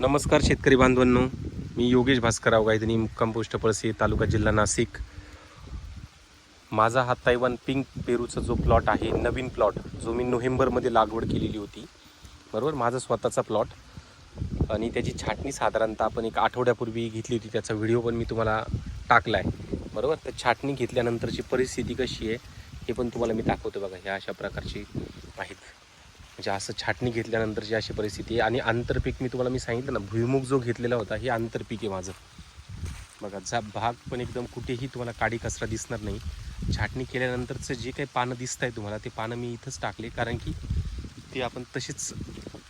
नमस्कार शेतकरी बांधवांनो. मी योगेश भास्करराव गायधनी मुक्काम पोस्ट पळसी तालुका जिल्हा नाशिक. माझा हा तैवान पिंक पेरूचा जो प्लॉट आहे नवीन प्लॉट जो मी नोव्हेंबरमध्ये लागवड केलेली होती बरोबर? माझा स्वतःचा प्लॉट. आणि त्याची छाटणी साधारणतः आपण एक आठवड्यापूर्वी घेतली होती त्याचा व्हिडिओ पण मी तुम्हाला टाकला आहे बरोबर? तर छाटणी घेतल्यानंतरची परिस्थिती कशी आहे हे पण तुम्हाला मी दाखवतो बघा ह्या अशा प्रकारची आहेत म्हणजे असं छाटणी घेतल्यानंतरची अशी परिस्थिती आहे. आणि आंतरपीक मी तुम्हाला मी सांगितलं ना भुईमुग जो घेतलेला होता हे आंतरपीक आहे माझं. बघा जा भाग पण एकदम कुठेही तुम्हाला काडी कचरा दिसणार नाही. छाटणी केल्यानंतरचं जे काही पानं दिसत आहे तुम्हाला ते पानं मी इथंच टाकले. कारण की ते आपण तसेच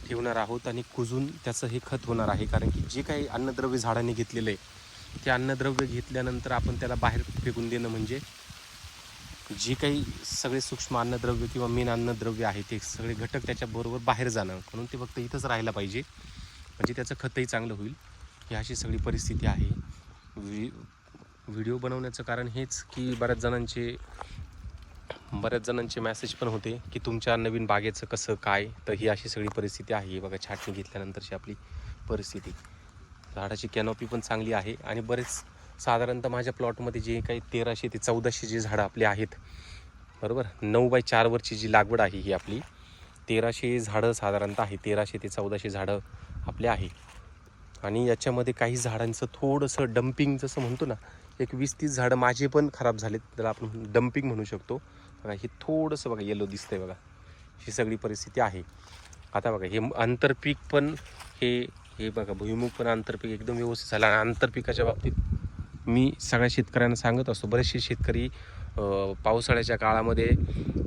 ठेवणार आहोत आणि कुजून त्याचं हे खत होणार आहे. कारण की जे काही अन्नद्रव्य झाडाने घेतलेलं आहे ते अन्नद्रव्य घेतल्यानंतर आपण त्याला बाहेर फेकून देणं म्हणजे जे काही सगळे सूक्ष्म अन्नद्रव्य किंवा मेन अन्नद्रव्य आहे ते सगळे घटक त्याच्याबरोबर बाहेर जाणं म्हणून ते फक्त इथंच राहायला पाहिजे. म्हणजे त्याचं खतही चांगलं होईल. ही अशी सगळी परिस्थिती आहे. वि व्हिडिओ बनवण्याचं कारण हेच की बऱ्याच जणांचे बऱ्याच जणांचे मॅसेज पण होते की तुमच्या नवीन बागेचं कसं काय? तर ही अशी सगळी परिस्थिती आहे. बघा छाटणी घेतल्यानंतरची आपली परिस्थिती. झाडाची कॅनॉपी पण चांगली आहे आणि बरेच साधारणतः माझ्या प्लॉटमध्ये जे काही तेराशे ते चौदाशे जी झाडं आपले आहेत बरोबर? नऊ बाय चारवरची जी लागवड आहे ही आपली तेराशे झाडं साधारणतः आहे तेराशे ते चौदाशे झाडं आपले आहे. आणि याच्यामध्ये काही झाडांचं थोडंसं डम्पिंग जसं म्हणतो ना एक वीस तीस झाडं माझे पण खराब झालेत त्याला आपण डम्पिंग म्हणू शकतो. बघा हे थोडंसं बघा येलो दिसतंय बघा. ही सगळी परिस्थिती आहे. आता बघा हे आंतरपीक पण हे हे बघा भुईमुग पण आंतरपीक एकदम व्यवस्थित झालं. आणि आंतरपिकाच्या बाबतीत मी सगळ्या शेतकऱ्यांना सांगत असतो बरेचसे शेतकरी पावसाळ्याच्या काळामध्ये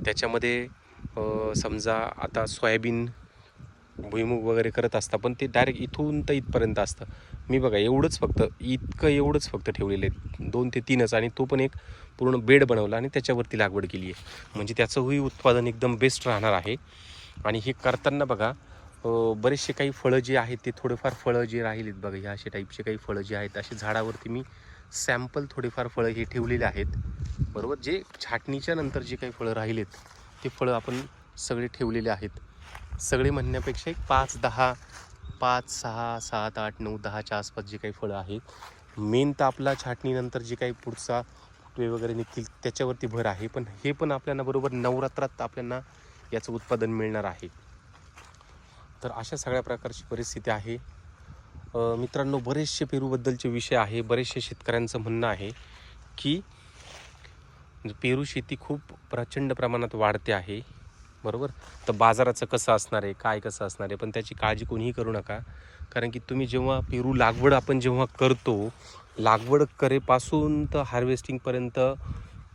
त्याच्यामध्ये समजा आता सोयाबीन भुईमुग वगैरे करत असता पण ते डायरेक्ट इथून तर इथपर्यंत असतं. मी बघा एवढंच फक्त इतकं एवढंच फक्त ठेवलेलं आहे. दोन ते तीनच आणि तो पण एक पूर्ण बेड बनवला आणि त्याच्यावरती लागवड केली आहे. म्हणजे त्याचंही उत्पादन एकदम बेस्ट राहणार आहे. आणि हे करताना बघा बरेचसे काही फळं जे आहेत ते थोडेफार फळं जे राहिलेत बघा ह्या असे टाईपचे काही फळं जे आहेत असे झाडावरती मी सॅम्पल थोडीफार फळं ही ठेवलेली आहेत. बरोबर? जे छाटणीच्या नंतर जे काही फळं राहिलेत ते फळं आपण सगळे ठेवलेले आहेत. सगळे म्हणण्यापेक्षा एक पाच दहा पाच सहा सात आठ नऊ दहाच्या आसपास जे काही फळं आहेत मेन तर आपला छाटणीनंतर जे काही पुढचा फुटवे वगैरे निघतील त्याच्यावरती भर आहे. पण हे पण आपल्याला बरोबर नवरात्रात आपल्याला याचं उत्पादन मिळणार आहे. तर अशा सगळ्या प्रकारची परिस्थिती आहे. मित्रांनो बरेचसे पेरूबद्दलचे विषय आहे बरेचसे शेतकऱ्यांचं म्हणणं आहे की पेरू शेती खूप प्रचंड प्रमाणात वाढते आहे बरोबर? तर बाजाराचं कसं असणार आहे काय कसं असणार आहे पण त्याची काळजी कोणीही करू नका. कारण की तुम्ही जेव्हा पेरू लागवड आपण जेव्हा करतो लागवड करेपासून तर हार्वेस्टिंगपर्यंत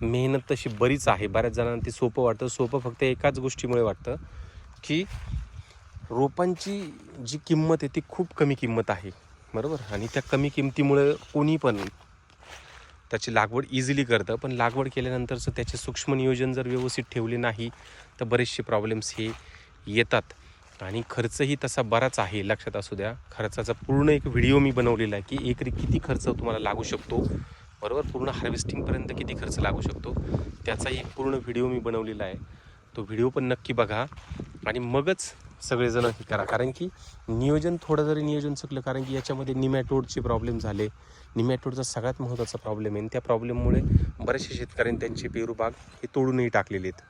मेहनत तशी बरीच आहे. बऱ्याच जणांना ते सोपं वाटतं. सोपं फक्त एकाच गोष्टीमुळे वाटतं की रोपांची जी किंमत आहे ती खूप कमी किंमत आहे. बरोबर? आणि त्या कमी किमतीमुळे कोणी पण त्याची लागवड इझिली करतं. पण लागवड केल्यानंतरचं त्याचे सूक्ष्म नियोजन जर व्यवस्थित ठेवले नाही तर बरेचसे प्रॉब्लेम्स हे येतात. आणि खर्चही तसा बराच आहे लक्षात असू द्या. खर्चाचा पूर्ण एक व्हिडिओ मी बनवलेला आहे की एकरी किती खर्च तुम्हाला लागू शकतो. बरोबर? पूर्ण हार्वेस्टिंगपर्यंत किती खर्च लागू शकतो. त्याचाही एक पूर्ण व्हिडिओ मी बनवलेला आहे. तो व्हिडिओ पण नक्की बघा. आणि मगच सगळेजण हे करा. कारण की नियोजन थोडं जरी नियोजन चुकलं कारण की याच्यामध्ये निमॅटोडचे प्रॉब्लेम झाले. निमॅटोडचा सगळ्यात महत्त्वाचा प्रॉब्लेम आहे. आणि त्या प्रॉब्लेममुळे बरेचसे शेतकऱ्यांनी त्यांचे पेरूबाग हे तोडूनही टाकलेले आहेत.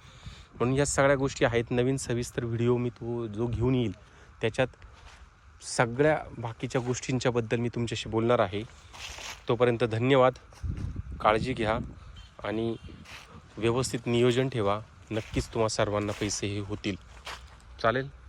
म्हणून या सगळ्या गोष्टी आहेत. नवीन सविस्तर व्हिडिओ मी तो जो घेऊन येईल त्याच्यात सगळ्या बाकीच्या गोष्टींच्याबद्दल मी तुमच्याशी बोलणार आहे. तोपर्यंत धन्यवाद. काळजी घ्या आणि व्यवस्थित नियोजन ठेवा. नक्कीच तुम्हा सर्वांना पैसे हे होतील. Salir.